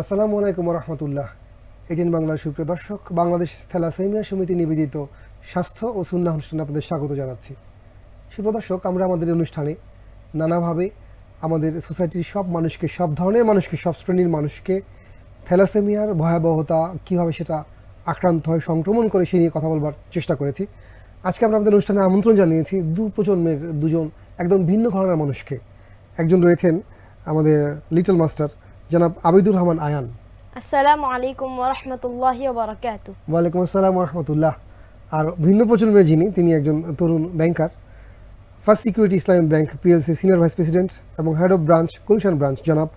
আসসালামু আলাইকুম রহমতুল্লাহ এটিএন বাংলার সুপ্রিয় দর্শক, বাংলাদেশ থ্যালাসেমিয়া সমিতি নিবেদিত স্বাস্থ্য ও সুন্না অনুষ্ঠানে আপনাদের স্বাগত জানাচ্ছি। সুপ্রিয় দর্শক, আমরা আমাদের অনুষ্ঠানে নানাভাবে আমাদের সোসাইটির সব মানুষকে, সব ধরনের মানুষকে, সব শ্রেণির মানুষকে থ্যালাসেমিয়ার ভয়াবহতা, কীভাবে সেটা আক্রান্ত হয়, সংক্রমণ করে সে নিয়ে কথা বলবার চেষ্টা করেছি। আজকে আমরা আমাদের অনুষ্ঠানে আমন্ত্রণ জানিয়েছি দু প্রজন্মের দুজন একদম ভিন্ন ঘরানার মানুষকে। একজন রয়েছেন আমাদের লিটল মাস্টার জনাব আবিদুর রহমান আয়ান। আসসালামু আলাইকুম ওরহমতুল্লাহি বারাকাতু ওয়ালাইকুম আসসালাম রহমতুল্লাহ। আর ভিন্ন প্রজন্মের যিনি তিনি একজন তরুণ banker First Security Islami Bank PLC senior vice president এবং head of branch Gulshan branch জনাব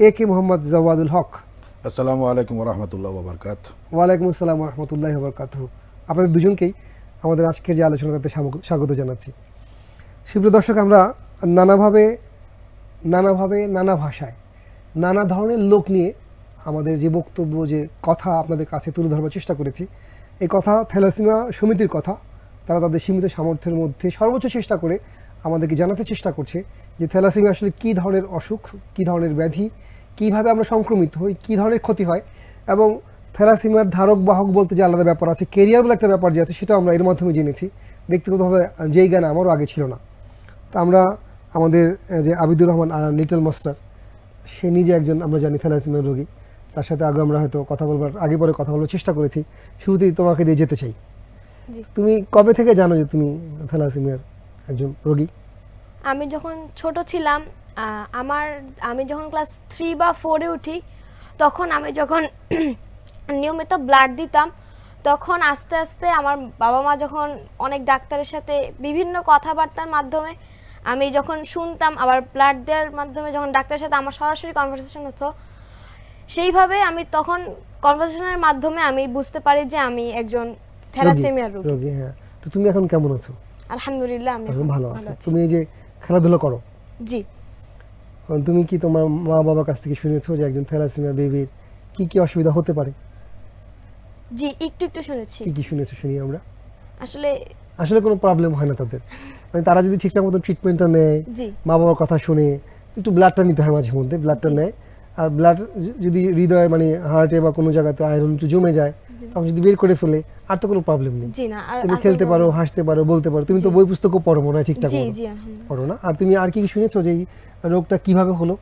এ কে মোহাম্মদ জাওয়াদুল হক আসসালামু আলাইকুম রহমতুল্লাহ বাবরকাত ওয়ালাইকুম আসসালাম রহমতুল্লাহ বরকাত আপনাদের দুজনকেই আমাদের আজকের যে আলোচনা তাতে স্বাগত- স্বাগত জানাচ্ছি। সুপ্রিয় দর্শক আমরা নানাভাবে নানাভাবে নানা ভাষায় নানা ধরনের লোক নিয়ে আমাদের যে বক্তব্য, যে কথা আপনাদের কাছে তুলে ধরবার চেষ্টা করেছি, এই কথা থ্যালাসিমা সমিতির কথা, তারা তাদের সীমিত সামর্থ্যের মধ্যে সর্বোচ্চ চেষ্টা করে আমাদেরকে জানাতে চেষ্টা করছে যে থ্যালাসিমা আসলে কী ধরনের অসুখ, কী ধরনের ব্যাধি, কীভাবে আমরা সংক্রমিত হই, কী ধরনের ক্ষতি হয় এবং থ্যালাসিমার ধারক বাহক বলতে যে আলাদা ব্যাপার আছে কেরিয়ার বলে একটা ব্যাপার যে আছে, সেটাও আমরা এর মাধ্যমে জেনেছি। ব্যক্তিগতভাবে যেই জ্ঞান আমারও আগে ছিল না। তা আমরা আমাদের যে আবিদুর রহমান লিটল মাস্টার সে নিজে একজন আমরা জানি থ্যালাসিমিয়ার রোগী। তার সাথে আগে আমরা হয়তো কথা বলবার আগে পরে কথা বলার চেষ্টা করেছি। শুরুতেই তোমাকে দিয়ে যেতে চাই। তুমি কবে থেকে জানো যে তুমি থ্যালাসিমিয়ার একজন রোগী? আমি যখন ছোট ছিলাম আমার আমি যখন ক্লাস থ্রি বা ফোরে উঠি তখন আমি যখন নিয়মিত ব্লাড দিতাম তখন আস্তে আস্তে আমার বাবা মা যখন অনেক ডাক্তারের সাথে বিভিন্ন কথাবার্তার মাধ্যমে আমি যখন শুনতাম আবার ব্লাড দেওয়ার মাধ্যমে যখন ডাক্তারের সাথে আমার সরাসরি কনভারসেশন হতো সেইভাবে আমি তখন কনভারসেশনের মাধ্যমে আমি বুঝতে পারি যে আমি একজন থ্যালাসেমিয়ার রোগী। হ্যাঁ। তো তুমি এখন কেমন আছো? আলহামদুলিল্লাহ আমি ভালো আছো। তুমি এই যে খেলাধুলা করো জি। তুমি কি তোমার মা বাবার কাছ থেকে শুনেছো যে একজন থ্যালাসিমিয়া বেবির কি কি অসুবিধা হতে পারে? জি একটু একটু শুনেছি। কি কি শুনেছো শুনি আমরা। আসলে আসলে কোনো প্রবলেম হয় না তাদের। মানে তারা যদি ঠিকঠাক মতো ট্রিটমেন্টটা নেয় মা বাবার কথা শুনে একটু ব্লাডটা নিতে হয় মাঝে মধ্যে ব্লাডটা নেয়। আর ব্লাড যদি হৃদয় মানে হার্টে বা কোনো জায়গাতে আয়রন একটু জমে যায় তখন যদি বের করে ফেলে আর তো কোনো প্রবলেম নেই। তুমি খেলতে পারো হাসতে পারো বলতে পারো তুমি তো বই পুস্তকও পড়ো মনে হয় ঠিকঠাক। পড়ো না। আর তুমি আর কি কি শুনেছো যে এই রোগটা কীভাবে হলো?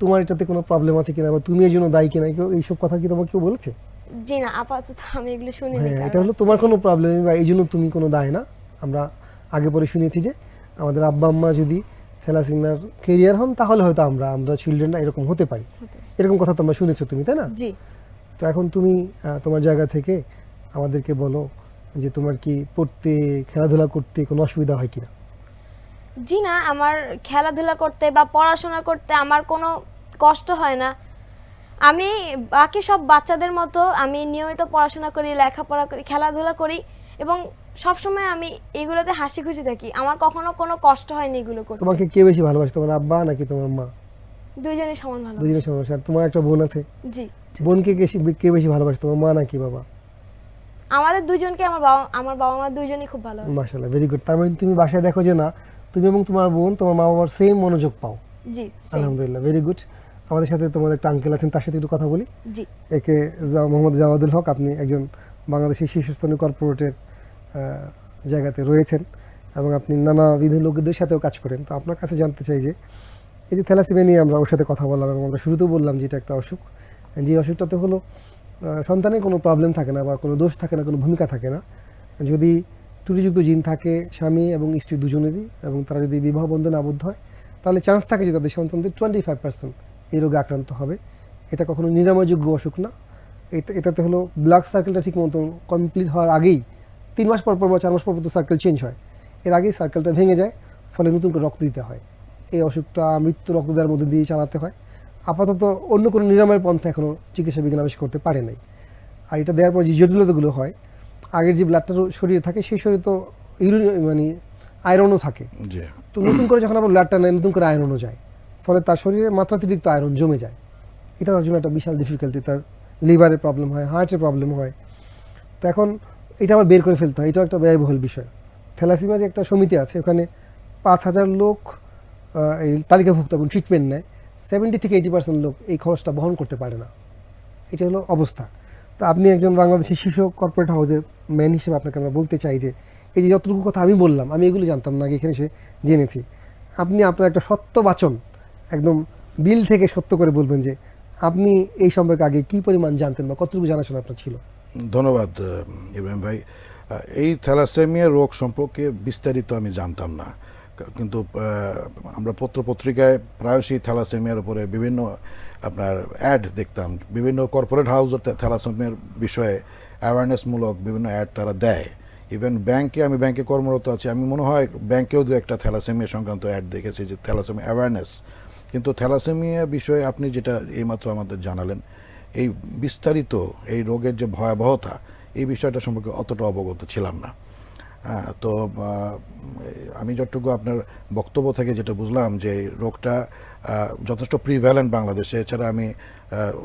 তোমার এটাতে কোনো প্রবলেম আছে কিনা বা তুমি এর জন্য দায়ী কিনা? কেউ এইসব কথা কি তোমাকে কেউ বলেছে? জি না আপাতত আমি এগুলো শুনিনি হ্যাঁ এটা হলো তোমার কোনো প্রবলেম বা এই জন্য তুমি কোনো দায় না। আমরা আগে পরে শুনেছি যে আমাদের আব্বা আম্মা যদি থ্যালাসিমিয়ার কেরিয়ার হন তাহলে হয়তো আমরা আমরা চিলড্রেনরা এরকম হতে পারি। এরকম কথা তোমরা শুনেছো তুমি তাই না? জি। তো এখন তুমি তোমার জায়গা থেকে আমাদেরকে বলো যে তোমার কি পড়তে খেলাধুলা করতে কোনো অসুবিধা হয় কিনা? জি না আমার খেলাধুলা করতে বা পড়াশোনা করতে আমার কোনো কষ্ট হয় না। আমি বাকি সব বাচ্চাদের মতো আমি নিয়মিত পড়াশোনা করি লেখাপড়া করি খেলাধুলা করি এবং সবসময় আমি এগুলোতে হাসি খুশি থাকি। আমার কখনো কোনো কষ্ট হয়নি এগুলো করতে। তোমাকে কে বেশি ভালোবাসে তোমার আব্বা নাকি তোমার মা? দুইজনই সমান ভালো দুজনের সমস্যা আর তোমার একটা বোন আছে? জি। বোনকে কে বেশি কে বেশি ভালোবাসে তোমার মা নাকি বাবা? আমাদের দুইজনকে আমার বাবা আমার বাবা মা দুইজনই খুব ভালো। মাশাল্লাহ ভেরি গুড তার মানে তুমি বাসায় দেখো যে না তুমি এবং তোমার বোন তোমার মা বাবার সেম মনোযোগ পাও। জি same, আলহামদুলিল্লাহ ভেরি গুড আমাদের সাথে তোমার একটা আঙ্কেল আছেন তার সাথে একটু কথা বলি। জি। একে মোহাম্মদ জাওয়াদুল হক আপনি একজন বাংলাদেশি শীর্ষস্থানীয় কর্পোরেটের জায়গাতে রয়েছেন এবং আপনি নানাবিধ লোকদের সাথেও কাজ করেন। তো আপনার কাছে জানতে চাই যে এই যে থ্যালাসিমিয়া নিয়ে আমরা ওর সাথে কথা বললাম এবং আমরা শুরুতেও বললাম যে এটা একটা অসুখ। যে অসুখটাতে হলো সন্তানের কোনো প্রবলেম থাকে না বা কোনো দোষ থাকে না কোনো ভূমিকা থাকে না। যদি ত্রুটিযুক্ত জিন থাকে স্বামী এবং স্ত্রী দুজনেরই এবং তারা যদি বিবাহ বন্ধনে আবদ্ধ হয় তাহলে চান্স থাকে যে তাদের সন্তানদের টোয়েন্টি ফাইভ পার্সেন্ট এই রোগে আক্রান্ত হবে। এটা কখনো নিরাময়যোগ্য অসুখ না। এটা এটাতে হলো ব্লাড সার্কেলটা ঠিক মতো কমপ্লিট হওয়ার আগেই তিন মাস পর পর বা চার মাস পর পর তো সার্কেল চেঞ্জ হয়। এর আগেই সার্কেলটা ভেঙে যায় ফলে নতুন করে রক্ত দিতে হয়। এই অসুখটা মৃত্যু রক্ত দেওয়ার মধ্যে দিয়ে চালাতে হয়। আপাতত অন্য কোনো নিরাময়ের পন্থা এখনও চিকিৎসা বিজ্ঞান আবিষ্কার করতে পারে নাই। আর এটা দেওয়ার পর যে জটিলতাগুলো হয় আগের যে ব্লাডটা শরীরে থাকে সেই শরীরে তো ইউরিন মানে আয়রনও থাকে। তো নতুন করে যখন আবার ব্লাডটা নেয় নতুন করে আয়রনও যায়। ফলে তার শরীরে মাত্রাতিরিক্ত আয়রন জমে যায়। এটা তার জন্য একটা বিশাল ডিফিকাল্টি তার লিভারের প্রবলেম হয় হার্টের প্রবলেম হয়। তো এখন এটা আবার বের করে ফেলতে হয়, এটাও একটা ব্যয়বহুল বিষয়। থ্যালাসিমা যে একটা সমিতি আছে, ওখানে পাঁচ হাজার লোক এই তালিকাভুক্ত এবং ট্রিটমেন্ট নেয়। সেভেন্টি থেকে এইটি পার্সেন্ট লোক এই খরচটা বহন করতে পারে না। এটা হলো অবস্থা। তো আপনি একজন বাংলাদেশের শীর্ষ কর্পোরেট হাউসের ম্যান হিসেবে আপনাকে আমরা বলতে চাই যে, এই যে যতটুকু কথা আমি বললাম, আমি এগুলো জানতাম না এখানে এসে জেনেছি। আপনি আপনার একটা সত্য বাচন একদম দিল থেকে সত্য করে বলবেন যে আপনি এই সম্পর্কে আগে কি পরিমাণ জানতেন বা কতটুকু জানাশোনা আপনার ছিল? ধন্যবাদ ইব্রাহিম ভাই। এই থ্যালাসেমিয়া রোগ সম্পর্কে বিস্তারিত আমি জানতাম না। কিন্তু আমরা পত্রপত্রিকায় প্রায়শই থ্যালাসেমিয়ার উপরে বিভিন্ন আপনার অ্যাড দেখতাম। বিভিন্ন কর্পোরেট হাউস থ্যালাসেমিয়ার বিষয়ে অ্যাওয়ারনেসমূলক বিভিন্ন অ্যাড তারা দেয়। ইভেন ব্যাংকে আমি ব্যাংকে কর্মরত আছি। আমি মনে হয় ব্যাংকেও দু একটা থ্যালাসেমিয়া সংক্রান্ত অ্যাড দেখেছি যে থ্যালাসেমিয়া অ্যাওয়ারনেস কিন্তু থ্যালাসেমিয়া বিষয়ে আপনি যেটা এইমাত্র আমাদের জানালেন, এই বিস্তারিত এই রোগের যে ভয়াবহতা, এই বিষয়টা সম্পর্কে অতটা অবগত ছিলাম না। হ্যাঁ, তো আমি যতটুকু আপনার বক্তব্য থেকে যেটা বুঝলাম যে রোগটা যথেষ্ট প্রিভ্যালেন্ট বাংলাদেশে। এছাড়া আমি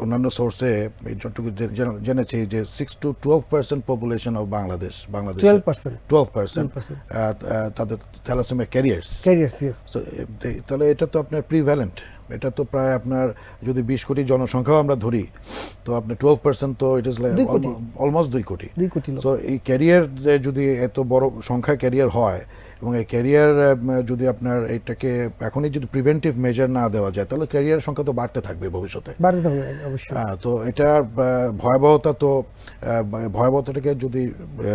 অন্যান্য সোর্সে যতটুকু জেনেছি যে six to twelve percent population of Bangladesh Bangladesh twelve percent twelve percent তাদের থ্যালাসেমিয়া ক্যারিয়ার্স ক্যারিয়ার্স তাহলে এটা তো আপনার প্রিভ্যালেন্ট এটা তো প্রায় আপনার যদি বিশ কোটি জনসংখ্যাও আমরা ধরি তো আপনার টুয়েলভ পার্সেন্ট তো ইট ইস দুই কোটি। অলমোস্ট দুই কোটি। দুই কোটি তো এই ক্যারিয়ার যদি এত বড় সংখ্যা ক্যারিয়ার হয় এবং এই ক্যারিয়ার যদি আপনার এটাকে এখনই যদি প্রিভেন্টিভ মেজার না দেওয়া যায় তাহলে ক্যারিয়ার সংখ্যা তো বাড়তে থাকবে ভবিষ্যতে। বাড়তে থাকবে অবশ্যই। হ্যাঁ, তো আহ, ভয়াবহতা তো ভয়াবহতাটাকে যদি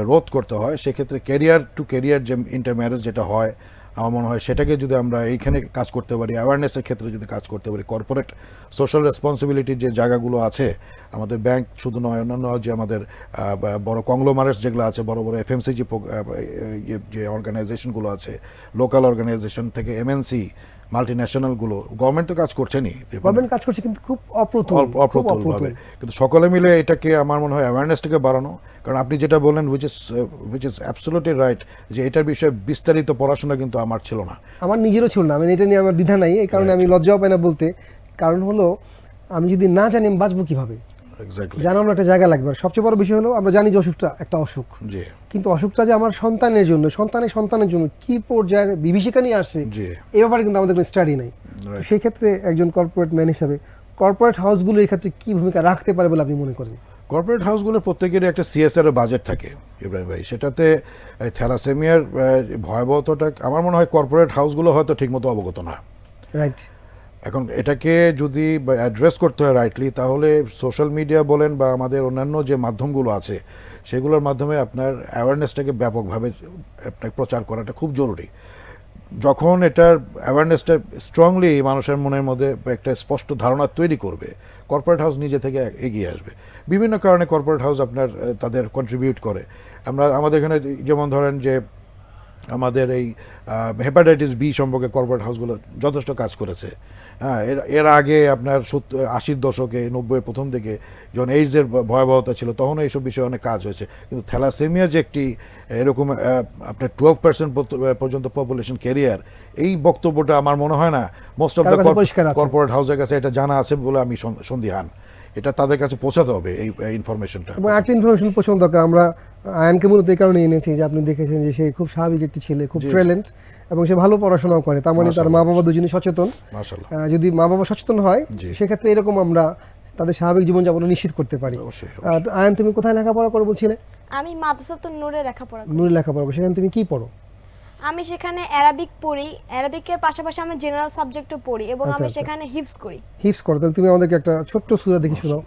রোধ করতে হয় সেক্ষেত্রে ক্যারিয়ার টু ক্যারিয়ার যে ইন্টারম্যারেজ যেটা হয় আমার মনে হয় সেটাকে যদি আমরা এইখানে কাজ করতে পারি অ্যাওয়ারনেসের ক্ষেত্রে যদি কাজ করতে পারি কর্পোরেট সোশ্যাল রেসপন্সিবিলিটির যে জায়গাগুলো আছে, আমাদের ব্যাংক শুধু নয়, অন্যান্য যে আমাদের বড় কংলোমারেস যেগুলো আছে, বড় বড় এফএমসিজি যে অর্গানাইজেশনগুলো আছে লোকাল অর্গানাইজেশন থেকে এমএনসি মাল্টি ন্যাশনালগুলো গভর্নমেন্ট তো কাজ করছেনই। গভর্নমেন্ট কাজ করছে কিন্তু খুব অপ্রতুল অল্প খুব অপ্রতুল অপ্রতুল। ভাবে কিন্তু সকলে মিলে এটাকে আমার মনে হয় অ্যাওয়ারনেসটাকে বাড়ানো। কারণ আপনি যেটা বললেন which is which is absolutely right যে এটার বিষয়ে বিস্তারিত পড়াশোনা কিন্তু আমার ছিল না। আমার নিজেরও ছিল না। আমি এটা নিয়ে আমার দ্বিধা নাই এই কারণে আমি লজ্জাও পাই না বলতে। কারণ হলো আমি যদি না জানি আমি বাঁচবো কীভাবে? এক্স্যাক্টলি জানানোর একটা জায়গা লাগবে। সবচেয়ে বড় বিষয় হলো আমরা জানি যে অসুখটা একটা অসুখ। কিন্তু অসুখটা যে আমার সন্তানের জন্য সন্তানের সন্তানের জন্য কি পর্যায়ের বিভীষিকা নিয়ে আসছে জি। এই ব্যাপারে কিন্তু আমাদের কোনো স্টাডি নাই। তো সেই ক্ষেত্রে একজন কর্পোরেট ম্যান হিসাবে কর্পোরেট হাউসগুলো এই ক্ষেত্রে কি ভূমিকা রাখতে পারে বলে আপনি মনে করেন? কর্পোরেট হাউসগুলোর প্রত্যেকেরই একটা সিএসআর বাজেট থাকে ইব্রাহিম ভাই। সেটাতে থ্যালাসেমিয়ার ভয়াবহতাটা আমার মনে হয় কর্পোরেট হাউসগুলো হয়তো ঠিকমতো অবগত না। রাইট এখন এটাকে যদি অ্যাড্রেস করতে হয় রাইটলি তাহলে সোশ্যাল মিডিয়া বলেন বা আমাদের অন্যান্য যে মাধ্যমগুলো আছে, সেগুলোর মাধ্যমে আপনার অ্যাওয়ারনেসটাকে ব্যাপকভাবে আপনার প্রচার করাটা খুব জরুরি। যখন এটার অ্যাওয়ারনেসটা স্ট্রংলি মানুষের মনের মধ্যে একটা স্পষ্ট ধারণা তৈরি করবে কর্পোরেট হাউস নিজে থেকে এগিয়ে আসবে। বিভিন্ন কারণে কর্পোরেট হাউস আপনার, তাদের কন্ট্রিবিউট করে। আমরা, আমাদের এখানে যেমন ধরেন যে আমাদের এই হেপাটাইটিস বি সম্পর্কে কর্পোরেট হাউসগুলো যথেষ্ট কাজ করেছে। হ্যাঁ এর আগে আপনার আশির দশকে নব্বইয়ের প্রথম দিকে যখন এইডসের ভয়াবহতা ছিল তখনও এইসব বিষয়ে অনেক কাজ হয়েছে। কিন্তু থ্যালাসেমিয়া যে একটি এরকম আপনার টুয়েলভ পার্সেন্ট পর্যন্ত পপুলেশন ক্যারিয়ার এই বক্তব্যটা আমার মনে হয় না মোস্ট অফ দ্য। কর্পোরেট হাউসের কাছে এটা জানা আছে বলে আমি সন- সন্দিহান। এটা তাদের কাছে পৌঁছাতে হবে এই ইনফরমেশনটা এবং একটা ইনফরমেশন পছন্দ দরকার। আমরা আয়নকে মূলত এই কারণে এনেছি যে আপনি দেখেছেন যে সে খুব স্বাভাবিক একটি ছেলে খুব। ট্যালেন্ট এবং সে ভালো পড়াশোনাও করে। তার মানে তার মা বাবা দুজনেই সচেতন। যদি মা বাবা সচেতন হয়। সেক্ষেত্রে এরকম আমরা তাদের স্বাভাবিক জীবনযাপন নিশ্চিত করতে পারি। অবশ্যই, আয়ন তুমি কোথায় লেখাপড়া করো বলছিলে? আমি মাদ্রাসাতুন নূরে লেখাপড়া করি। নুরি লেখাপড়া করো। সেখানে তুমি কি পড়ো? আমি সেখানে অ্যারাবিক পড়ি অ্যারাবিকের পাশাপাশি আমি জেনারেল সাবজেক্টও পড়ি এবং আচ্ছা, আমি আচ্ছা। সেখানে হিফজ করি হিপস করো তাহলে তুমি আমাদেরকে একটা ছোট্ট সুরা দেখি শোনাও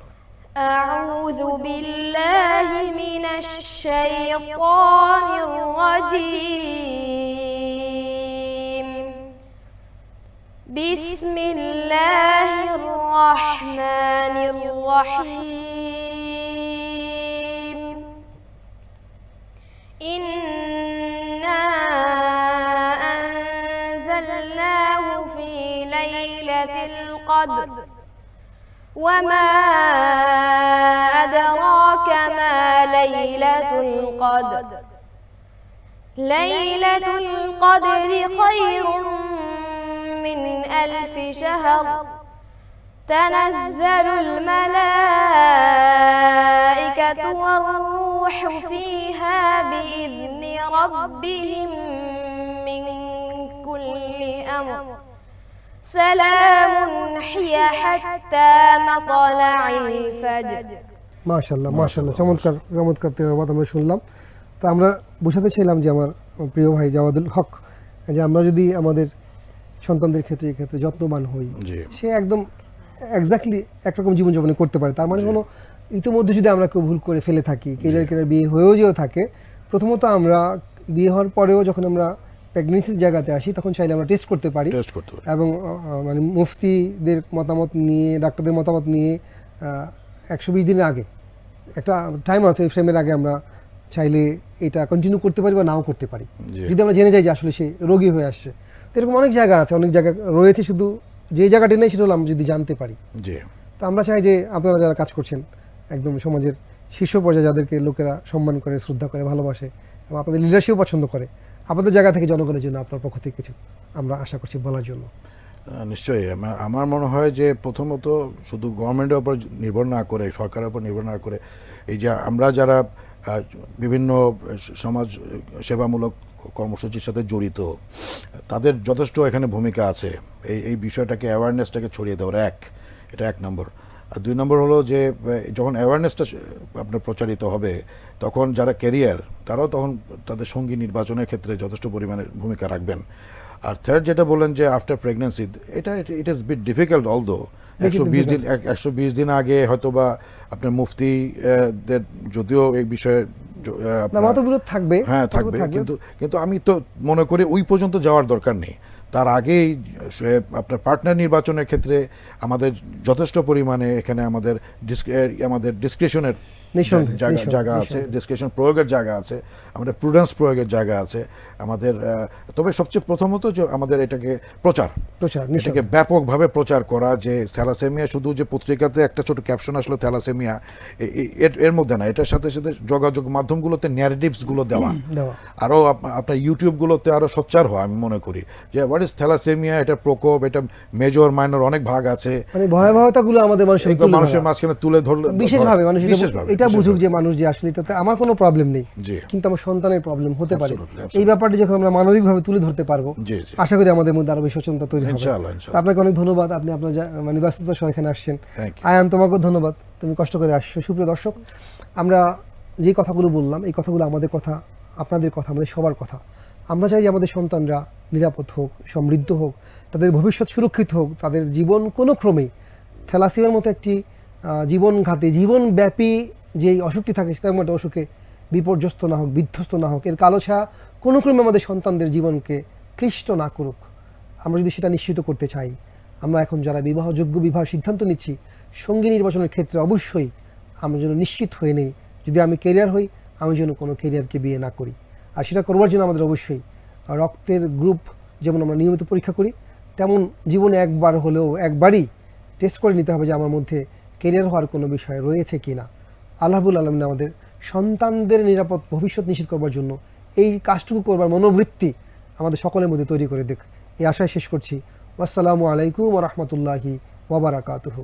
أعوذ بالله من الشيطان الرجيم بسم الله الرحمن الرحيم إنا القدر. وما أدراك ما ليلة القدر. ليلة القدر خير من ألف شهر. تنزل الملائكة والروح فيها بإذن ربهم من كل أمر. সালামুন চমৎকার চমৎকার তেলাওয়াত আমরা শুনলাম। তো আমরা বোঝাতে চাইলাম যে আমার প্রিয় ভাই জাওয়াদুল হক যে আমরা যদি আমাদের সন্তানদের ক্ষেত্রে ক্ষেত্রে যত্নবান হই সে একদম একজাক্টলি একরকম জীবনযাপন করতে পারে। তার মানে হলো ইতিমধ্যে যদি আমরা কেউ ভুল করে ফেলে থাকি কেরিয়ার কেরিয়ার বিয়ে হয়েও যেও থাকে প্রথমত আমরা বিয়ে হওয়ার পরেও যখন আমরা প্রেগনেন্সির জায়গাতে আসি তখন চাইলে আমরা টেস্ট করতে পারি। টেস্ট করতে পারি। এবং মানে মুফতিদের মতামত নিয়ে ডাক্তারদের মতামত নিয়ে একশো বিশ দিনের আগে একটা টাইম আছে ওই ফ্রেমের আগে আমরা চাইলে এটা কন্টিনিউ করতে পারি বা নাও করতে পারি। যদি আমরা জেনে যাই যে আসলে সে রোগী হয়ে আসছে। তো এরকম অনেক জায়গা আছে অনেক জায়গা রয়েছে শুধু যে জায়গাটি নেই সেটা হলো আমরা যদি জানতে পারি। তো আমরা চাই যে আপনারা যারা কাজ করছেন একদম সমাজের শীর্ষ পর্যায়ে যাদেরকে লোকেরা সম্মান করে শ্রদ্ধা করে ভালোবাসে এবং আপনাদের লিডারশিপও পছন্দ করে আপনাদের জায়গা থেকে জনগণের জন্য আপনার পক্ষ থেকে কিছু আমরা আশা করছি বলার জন্য। নিশ্চয়ই। আমার মনে হয় যে প্রথমত শুধু গভর্নমেন্টের উপর নির্ভর না করে, সরকারের উপর নির্ভর না করে, এই যে আমরা যারা বিভিন্ন সমাজ সেবামূলক কর্মসূচির সাথে জড়িত, তাদের যথেষ্ট এখানে ভূমিকা আছে। এই এই বিষয়টাকে অ্যাওয়ারনেসটাকে ছড়িয়ে দেওয়ার এক, এটা এক নম্বর। আর দুই নম্বর হলো যে যখন অ্যাওয়ারনেসটা আপনার প্রচারিত হবে তখন যারা ক্যারিয়ার তারাও তখন তাদের সঙ্গী নির্বাচনের ক্ষেত্রে যথেষ্ট পরিমাণে ভূমিকা রাখবেন। আর থার্ড যেটা বললেন যে আফটার প্রেগনেন্সি এটা it is bit difficult although একশো বিশ দিন একশো বিশ দিন আগে হয়তো বা আপনার মুফতি যদিও এই বিষয়ে মতবিরোধ থাকবে হ্যাঁ থাকবে। কিন্তু কিন্তু আমি তো মনে করি ওই পর্যন্ত যাওয়ার দরকার নেই। তার আগেই আপনার পার্টনার নির্বাচনের ক্ষেত্রে আমাদের যথেষ্ট পরিমাণে এখানে আমাদের আমাদের ডিসক্রিপশনের জায়গা আছে। ডিসক্রিপশন প্রয়োগের জায়গা আছে আমাদের প্রুডেন্স প্রয়োগের জায়গা আছে আমাদের তবে সবচেয়ে প্রথমত যে আমাদের এটাকে প্রচার প্রচার এটাকে ব্যাপকভাবে প্রচার করা যে থ্যালাসেমিয়া শুধু যে পত্রিকাতে একটা ছোট ক্যাপশন আসলো থ্যালাসেমিয়া এর- মধ্যে না এটার সাথে সাথে যোগাযোগ মাধ্যমগুলোতে ন্যারেটিভসগুলো দেওয়া আরও আপনার ইউটিউবগুলোতে আরও সোচ্চার হয় আমি মনে করি যে হোয়াট ইজ থ্যালাসেমিয়া এটা প্রকোপ এটা মেজর মাইনর অনেক ভাগ আছে। মানে ভয়াবহতাগুলো আমাদের মানুষের মানুষের মাঝখানে তুলে ধরলে বিশেষভাবে বিশেষভাবে, এটা বুঝুক যে মানুষ যে আসলে এটাতে আমার কোনো প্রবলেম নেই কিন্তু আমার সন্তানের প্রবলেম হতে পারে. এই ব্যাপারটি যখন আমরা মানবিকভাবে তুলে ধরতে পারব। আশা করি আমাদের মধ্যে আরও বেশি সচেতনতা তৈরি হবে। আপনাকে অনেক ধন্যবাদ। আপনি আপনার মানে ব্যস্ততার সহ এখানে আসছেন. আয়ান তোমাকেও ধন্যবাদ। তুমি কষ্ট করে আসছো। সুপ্রিয় দর্শক আমরা যে কথাগুলো বললাম এই কথাগুলো আমাদের কথা আপনাদের কথা আমাদের সবার কথা। আমরা চাই যে আমাদের সন্তানরা নিরাপদ হোক সমৃদ্ধ হোক তাদের ভবিষ্যৎ সুরক্ষিত হোক তাদের জীবন কোনো ক্রমেই থ্যালাসিয়ার মতো একটি জীবনঘাতী জীবনব্যাপী যে অসুখটি থাকে সেরকম একটা অসুখে বিপর্যস্ত না হোক, বিধ্বস্ত না হোক, এর কালো ছায়া কোনো ক্রমে আমাদের সন্তানদের জীবনকে ক্লিষ্ট না করুক। আমরা যদি সেটা নিশ্চিত করতে চাই, আমরা এখন যারা বিবাহযোগ্য, বিবাহ সিদ্ধান্ত নিচ্ছি, সঙ্গী নির্বাচনের ক্ষেত্রে অবশ্যই আমরা যেন নিশ্চিত হয়ে নেই, যদি আমি কেরিয়ার হই, আমি যেন কোনো কেরিয়ারকে বিয়ে না করি। আর সেটা করবার জন্য আমাদের অবশ্যই রক্তের গ্রুপ যেমন আমরা নিয়মিত পরীক্ষা করি, তেমন জীবনে একবার হলেও একবারই টেস্ট করে নিতে হবে যে আমার মধ্যে কেরিয়ার হওয়ার কোনো বিষয় রয়েছে কি না আল্লাহবুল আলমিন আমাদের সন্তানদের নিরাপদ ভবিষ্যৎ নিশ্চিত করবার জন্য এই কাজটুকু করবার মনোবৃত্তি আমাদের সকলের মধ্যে তৈরি করে দেখ এই আশায় শেষ করছি। আসসালামু আলাইকুম রহমতুল্লাহি ওবরাকাতুহু